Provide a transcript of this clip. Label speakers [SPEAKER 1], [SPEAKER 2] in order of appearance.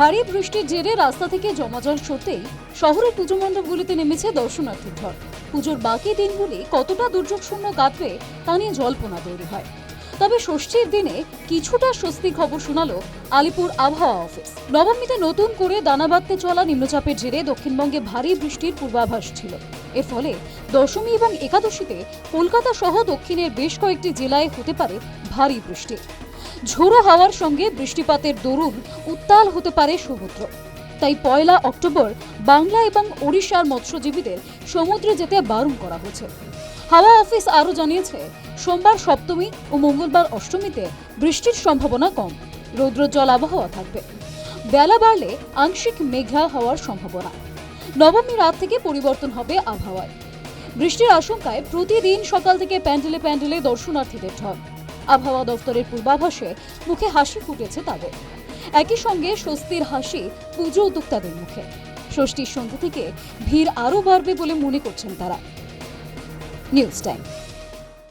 [SPEAKER 1] ভারী বৃষ্টির জেরে রাস্তা থেকে জমা জল শহরের পুজো মণ্ডপগুলিতে নেমেছে দর্শনার্থীর ঢল পুজোর বাকি দিনগুলি কতটা দুর্যোগ শূন্য কাটবে তা নিয়ে জল্পনা তৈরি হয়। তবে ষষ্ঠীর দিনে কিছুটা স্বস্তি খবর শোনালো আলিপুর আবহাওয়া অফিস। নবমীতে নতুন করে দানা বাঁধতে চলা নিম্নচাপের জেরে দক্ষিণবঙ্গে ভারী বৃষ্টির পূর্বাভাস ছিল। এর ফলে দশমী এবং একাদশীতে কলকাতা সহ দক্ষিণের বেশ কয়েকটি জেলায় হতে পারে ভারী বৃষ্টি। ঝোড়ো হাওয়ার সঙ্গে বৃষ্টিপাতের দরুন উত্তাল হতে পারে সমুদ্র। তাই পয়লা অক্টোবর বাংলা এবং ওড়িশার মৎস্যজীবীদের সমুদ্রে যেতে বারণ করা হয়েছে। হাওয়া অফিস আরও জানিয়েছে, সোমবার সপ্তমী ও মঙ্গলবার অষ্টমীতে বৃষ্টির সম্ভাবনা কম। রৌদ্রোজ্জ্বল আবহাওয়া থাকবে। বেলা বাড়লে আংশিক মেঘলা হওয়ার সম্ভাবনা। নবমী রাত থেকে পরিবর্তন হবে আবহাওয়ায়। বৃষ্টির আশঙ্কায় প্রতিদিন সকাল থেকে প্যান্ডেলে প্যান্ডেলে দর্শনার্থীদের ঢল। আবহাওয়া দফতরের পূর্বাভাসে মুখে হাসি ফুটেছে তাদের। একই সঙ্গে স্বস্তির হাসি পুজো উদ্যোক্তাদের মুখে। ষষ্ঠীর সন্ধ্যা থেকে ভিড় আরও বাড়বে বলে মনে করছেন তারা। News time.